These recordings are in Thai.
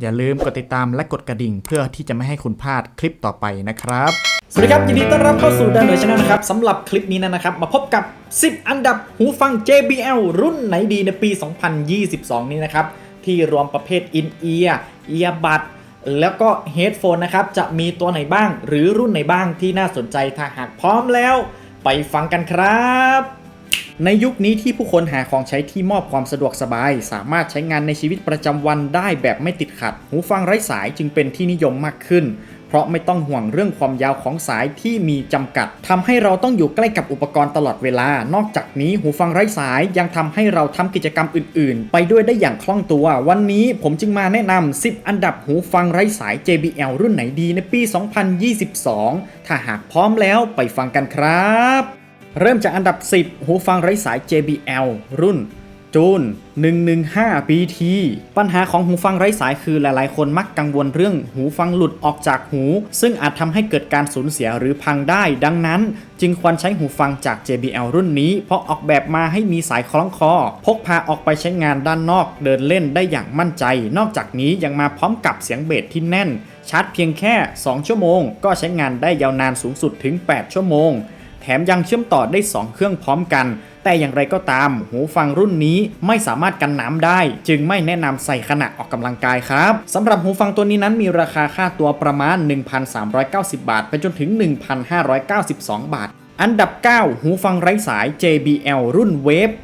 อย่าลืมกดติดตามและกดกระดิ่ง เพื่อที่จะไม่ให้คุณพลาดคลิปต่อไปนะครับ สวัสดีครับยินดีต้อนรับเข้าสู่ดันโดยชาแนลนะครับสำหรับคลิปนี้นะครับ มาพบกับ 10 อันดับหูฟัง JBL รุ่นไหนดีในปี 2022 นี้นะครับ ที่รวมประเภท In Ear Earbud แล้วก็ Headphone นะครับ จะมีตัวไหนบ้าง หรือรุ่นไหนบ้างที่น่าสนใจถ้าหากพร้อมแล้ว ไปฟังกันครับ ในยุคนี้ที่ผู้คนหาของใช้ที่มอบความสะดวกสบาย สามารถใช้งานในชีวิตประจำวันได้แบบไม่ติดขัด หูฟังไร้สายจึงเป็นที่นิยมมากขึ้น เพราะไม่ต้องห่วงเรื่องความยาวของสายที่มีจำกัดทำให้เราต้องอยู่ใกล้กับอุปกรณ์ตลอดเวลา นอกจากนี้หูฟังไร้สายยังทำให้เราทำกิจกรรมอื่น ๆ ไปด้วยได้อย่างคล่องตัว วันนี้ผมจึงมาแนะนำ 10 อันดับหูฟังไร้สาย JBL รุ่นไหนดีในปี 2022 ถ้าหากพร้อมแล้วไปฟังกันครับ เริ่มจากอันดับ 10 หูฟังไร้สาย JBL รุ่นจูน 115 BT ปัญหาของหูฟังไร้สายคือหลายๆ คนมักกังวลเรื่องหูฟังหลุดออกจากหู ซึ่งอาจทำให้เกิดการสูญเสียหรือพังได้ ดังนั้น จึงควรใช้หูฟังจาก JBL รุ่นนี้ เพราะออกแบบมาให้มีสายคล้องคอ พกพาออกไปใช้งานด้านนอก เดินเล่นได้อย่างมั่นใจ นอกจากนี้ยังมาพร้อมกับเสียงเบสที่แน่น ชาร์จเพียงแค่ 2 ชั่วโมง ก็ใช้งานได้ยาวนานสูงสุดถึง 8 ชั่วโมง แถมยังเชื่อมต่อได้ 2 เครื่องพร้อมกัน แต่อย่างไรก็ตาม หูฟังรุ่นนี้ไม่สามารถกันน้ำได้ จึงไม่แนะนำใส่ขณะออกกำลังกายครับสำหรับหูฟังตัวนี้นั้นมีราคาค่าตัวประมาณ 1,390 บาท ไปจนถึง 1,592 บาท อันดับ 9 หูฟังไร้สาย JBL รุ่น Wave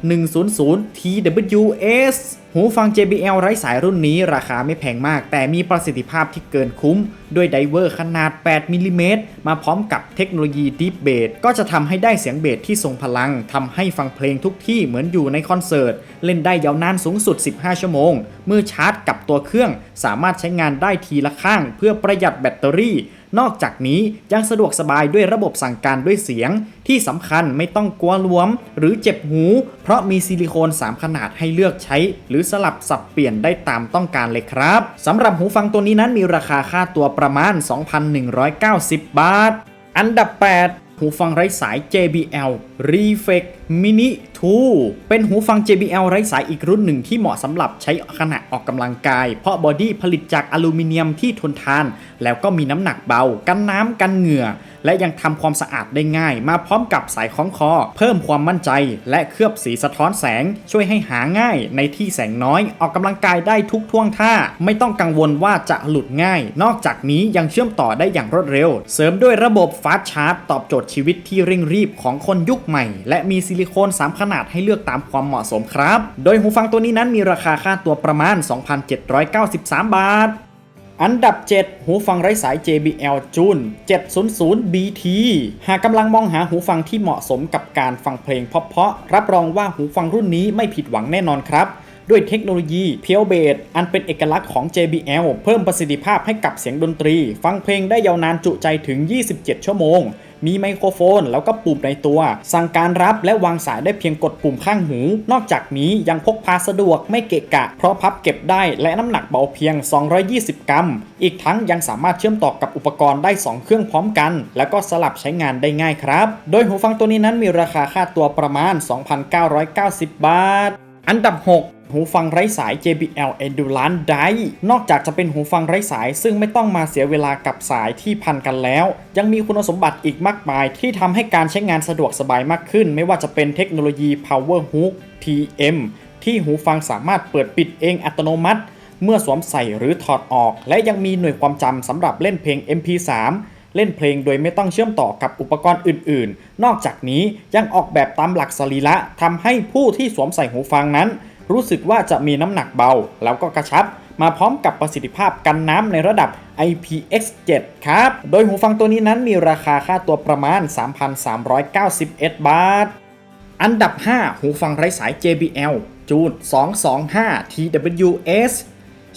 100 TWS หูฟัง JBL ไร้สายรุ่นนี้ราคาไม่แพงมาก แต่มีประสิทธิภาพที่เกินคุ้ม ด้วยไดเวอร์ขนาด 8มิลลิเมตรมาพร้อมกับเทคโนโลยี Deep Bass ก็จะทำให้ได้เสียงเบสที่ทรงพลังทำให้ฟังเพลงทุกที่เหมือนอยู่ในคอนเสิร์ต เล่นได้ยาวนานสูงสุด 15 ชั่วโมง เมื่อชาร์จกับตัวเครื่อง สามารถใช้งานได้ทีละข้าง เพื่อประหยัดแบตเตอรี่ นอกจากนี้ยังสะดวกสบายด้วยระบบสั่งการด้วยเสียง ที่สำคัญไม่ต้องกลัวหลวม หรือเจ็บหู เพราะมีซิลิโคน 3 ขนาดให้เลือกใช้ หรือสลับสับเปลี่ยนได้ตามต้องการเลยครับสำหรับหูฟังตัวนี้นั้นมีราคาค่าตัวประมาณ 2,190 บาท อันดับ 8 หูฟังไร้สาย JBL Reflex Mini 2 เป็นหูฟัง JBL ไร้สายอีกรุ่นหนึ่งที่เหมาะสำหรับใช้ขณะออกกำลังกาย เพราะบอดี้ผลิตจากอลูมิเนียมที่ทนทาน แล้วก็มีน้ำหนักเบา กันน้ำกันเหงื่อ และยังทำความสะอาดได้ง่าย มาพร้อมกับสายคล้องคอ เพิ่มความมั่นใจ และเคลือบสีสะท้อนแสง ช่วยให้หาง่าย ในที่แสงน้อย ออกกำลังกายได้ทุกท่วงท่า ไม่ต้องกังวลว่าจะหลุดง่าย นอกจากนี้ยังเชื่อมต่อได้อย่างรวดเร็ว เสริมด้วยระบบฟาสชาร์จตอบโจทย์ชีวิตที่เร่งรีบของคนยุคใหม่ และมีซิลิโคน 3 ขนาดให้เลือกตามความเหมาะสมครับ โดยหูฟังตัวนี้นั้นมีราคาค่าตัวประมาณ 2,793 บาท อันดับ 7 หูฟังไร้สาย JBL June 700 BT หากกำลังมองหาหูฟังที่เหมาะสมกับการฟังเพลงเพาะๆรับรองว่าหูฟังรุ่นนี้ไม่ผิดหวังแน่นอนครับ ด้วยเทคโนโลยี p u r e b a s อันเป็นเอกลักษณ์ของ JBL เพิ่มประสิทธิภาพให้กับเสียงดนตรี ฟังเพลงได้ยาวนานจุใจถึง 27 ชั่วโมงมีไมโครโฟนแล้วก็ปุ่มในตัว สั่งการรับและวางสายได้เพียงกดปุ่มข้างหู นอกจากนี้ยังพกพาสะดวกไม่เกะกะ เพราะพับเก็บได้และน้ำหนักเบาเพียง 220 กรัม อีกทั้งยังสามารถเชื่อมต่อกับอุปกรณ์ได้ 2 เครื่องพร้อมกัน แล้วก็สลับใช้งานได้ง่ายครับ โดยหูฟังตัวนี้นั้นมีราคาค่าตัวประมาณ 2,990 บาท อันดับ 6 หูฟังไร้สาย JBL Endurance Dye นอกจากจะเป็นหูฟังไร้สาย ซึ่งไม่ต้องมาเสียเวลากับสายที่พันกันแล้ว ยังมีคุณสมบัติอีกมากมาย ที่ทำให้การใช้งานสะดวกสบายมากขึ้น ไม่ว่าจะเป็นเทคโนโลยี Power Hook TM ที่หูฟังสามารถเปิดปิดเองอัตโนมัติ เมื่อสวมใส่หรือถอดออก และยังมีหน่วยความจำสำหรับเล่นเพลง MP3 เล่นเพลงโดยไม่ต้องเชื่อมต่อกับอุปกรณ์อื่น ๆ นอกจากนี้ยังออกแบบตามหลักสรีระทำให้ผู้ที่สวมใส่หูฟังนั้น รู้สึกว่าจะมีน้ำหนักเบา แล้วก็กระชับ มาพร้อมกับประสิทธิภาพกันน้ำในระดับ IPX7 ครับ โดยหูฟังตัวนี้นั้นมีราคาค่าตัวประมาณ 3,391 บาท อันดับ 5 หูฟังไร้สาย JBL จูด225 TWS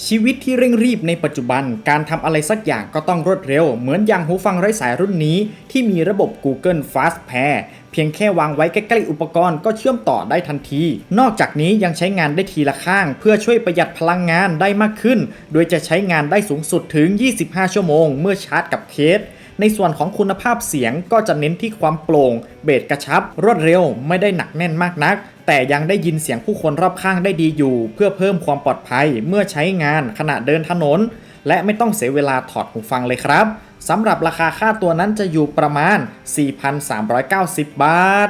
ชีวิตที่เร่งรีบในปัจจุบัน การทำอะไรสักอย่างก็ต้องรวดเร็ว เหมือนอย่างหูฟังไร้สายรุ่นนี้ ที่มีระบบ Google Fast Pair เพียงแค่วางไว้ใกล้ๆอุปกรณ์ก็เชื่อมต่อได้ทันที นอกจากนี้ยังใช้งานได้ทีละข้าง เพื่อช่วยประหยัดพลังงานได้มากขึ้น โดยจะใช้งานได้สูงสุดถึง 25 ชั่วโมง เมื่อชาร์จกับเคส ในส่วนของคุณภาพเสียงก็จะเน้นที่ความโปร่ง เบสกระชับ รวดเร็ว ไม่ได้หนักแน่นมากนัก แต่ยังได้ยินเสียงผู้คนรอบข้างได้ดีอยู่ เพื่อเพิ่มความปลอดภัยเมื่อใช้งานขณะเดินถนน และไม่ต้องเสียเวลาถอดหูฟังเลยครับสำหรับราคาค่าตัวนั้นจะอยู่ประมาณ 4,390 บาท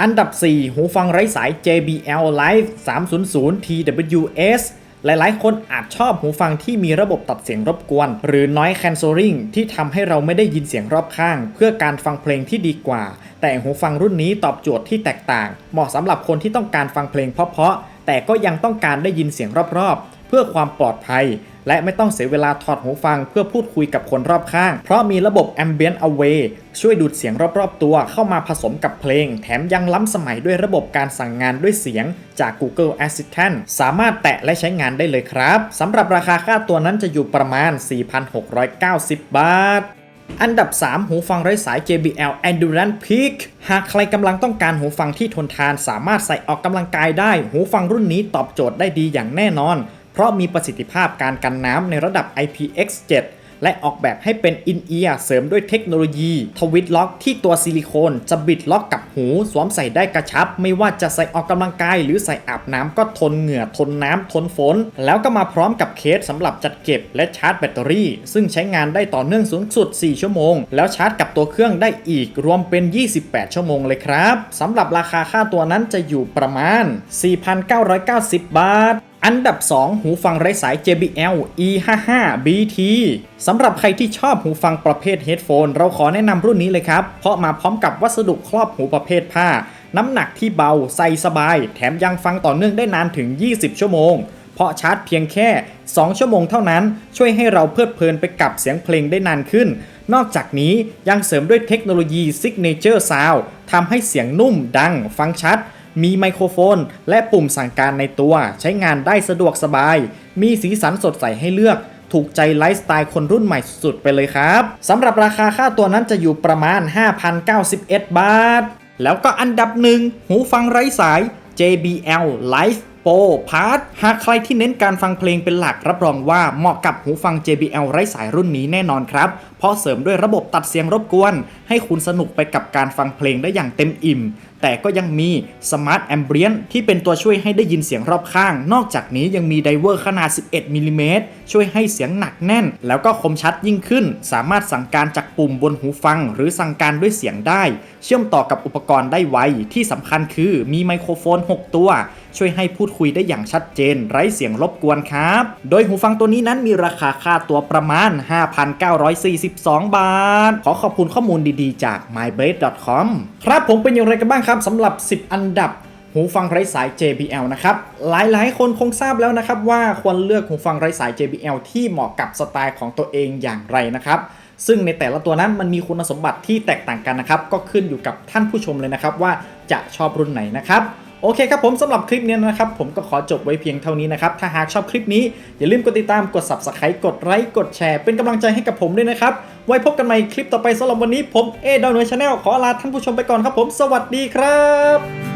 อันดับ 4 หูฟังไร้สาย JBL Live 300 TWS หลายๆ คนอาจชอบหูฟังที่มีระบบตัดเสียงรบกวน หรือ Noise Cancelling ที่ทำให้เราไม่ได้ยินเสียงรอบข้าง เพื่อการฟังเพลงที่ดีกว่า แต่หูฟังรุ่นนี้ตอบโจทย์ที่แตกต่าง เหมาะสำหรับคนที่ต้องการฟังเพลงเพราะๆแต่ก็ยังต้องการได้ยินเสียงรอบๆ เพื่อความปลอดภัย และไม่ต้องเสียเวลาถอดหูฟังเพื่อพูดคุยกับคนรอบข้าง เพราะมีระบบ Ambient Away ช่วยดูดเสียงรอบๆตัวเข้ามาผสมกับเพลง แถมยังล้ำสมัยด้วยระบบการสั่งงานด้วยเสียงจาก Google Assistant สามารถแตะและใช้งานได้เลยครับสำหรับราคาค่าตัวนั้นจะอยู่ประมาณ 4,690 บาทอันดับ 3 หูฟังไร้สาย JBL Endurance Peak หากใครกำลังต้องการหูฟังที่ทนทาน สามารถใส่ออกกำลังกายได้ หูฟังรุ่นนี้ตอบโจทย์ได้ดีอย่างแน่นอน เพราะมีประสิทธิภาพการกันน้ำในระดับ IPX7 และออกแบบให้เป็นอินเอียร์เสริมด้วยเทคโนโลยี ทวิตล็อกที่ตัวซิลิโคนจะบิดล็อกกับหู สวมใส่ได้กระชับ ไม่ว่าจะใส่ออกกำลังกาย หรือใส่อาบน้ำก็ทนเหงื่อทนน้ำทนฝน แล้วก็มาพร้อมกับเคสสำหรับจัดเก็บและชาร์จแบตเตอรี่ ซึ่งใช้งานได้ต่อเนื่องสูงสุด 4 ชั่วโมง แล้วชาร์จกับตัวเครื่องได้อีกรวมเป็น 28 ชั่วโมงเลยครับสำหรับราคาค่าตัวนั้นจะอยู่ประมาณ 4,990 บาท อันดับ 2 หูฟังไร้สาย JBL E55 BT สำหรับใครที่ชอบหูฟังประเภทเฮดโฟนเราขอแนะนำรุ่นนี้เลยครับ เพราะมาพร้อมกับวัสดุครอบหูประเภทผ้า น้ำหนักที่เบาใส่สบาย แถมยังฟังต่อเนื่องได้นานถึง 20 ชั่วโมง เพราะชาร์จเพียงแค่ 2 ชั่วโมงเท่านั้น ช่วยให้เราเพลิดเพลินไปกับเสียงเพลงได้นานขึ้น นอกจากนี้ยังเสริมด้วยเทคโนโลยี Signature Sound ทำให้เสียงนุ่มดังฟังชัด มีไมโครโฟน และปุ่มสั่งการในตัว ใช้งานได้สะดวกสบาย มีสีสันสดใสให้เลือกถูกใจไลฟ์สไตล์คนรุ่นใหม่สุดๆไปเลยครับสำหรับราคาค่าตัวนั้นจะอยู่ประมาณ 5,091 บาท แล้วก็อันดับหนึ่งหูฟังไร้สาย JBL Live Pro Part หากใครที่เน้นการฟังเพลงเป็นหลักรับรองว่าเหมาะกับหูฟัง JBL ไร้สายรุ่นนี้แน่นอนครับ เพราะเสริมด้วยระบบตัดเสียงรบกวน ให้คุณสนุกไปกับการฟังเพลงได้อย่างเต็มอิ่มแต่ก็ยังมี Smart Ambient ที่เป็นตัวช่วยให้ได้ยินเสียงรอบข้าง นอกจากนี้ยังมีไดเวอร์ขนาด 11มิลลิเมตรช่วยให้เสียงหนักแน่น แล้วก็คมชัดยิ่งขึ้น สามารถสั่งการจากปุ่มบนหูฟัง หรือสั่งการด้วยเสียงได้ เชื่อมต่อกับอุปกรณ์ได้ไว ที่สำคัญคือมีไมโครโฟน 6 ตัว ช่วยให้พูดคุยได้อย่างชัดเจน ไร้เสียงรบกวนครับ โดยหูฟังตัวนี้นั้นมีราคาค่าตัวประมาณ 5,942 บาท ขอขอบคุณข้อมูลดีๆ จาก mybrace.com ครับผมเป็นอย่างไรกันบ้างครับสำหรับ 10 อันดับหูฟังไร้สาย JBL นะครับ หลายๆ คนคงทราบแล้วนะครับว่าควรเลือกหูฟังไร้สาย JBL ที่เหมาะกับสไตล์ของตัวเองอย่างไรนะครับ ซึ่งในแต่ละตัวนั้นมันมีคุณสมบัติที่แตกต่างกันนะครับ ก็ขึ้นอยู่กับท่านผู้ชมเลยนะครับว่าจะชอบรุ่นไหนนะครับ โอเคครับผมสำหรับคลิปนี้นะครับผมก็ขอจบไว้เพียงเท่านี้นะครับ ถ้าหากชอบคลิปนี้ อย่าลืมกดติดตามกด subscribe กดไลค์กดแชร์เป็นกำลังใจให้กับผมด้วยนะครับ ไว้พบกันใหม่คลิปต่อไปสำหรับวันนี้ผมเอดาวน์ชาแนลขอลาท่านผู้ชมไปก่อนครับผม สวัสดีครับ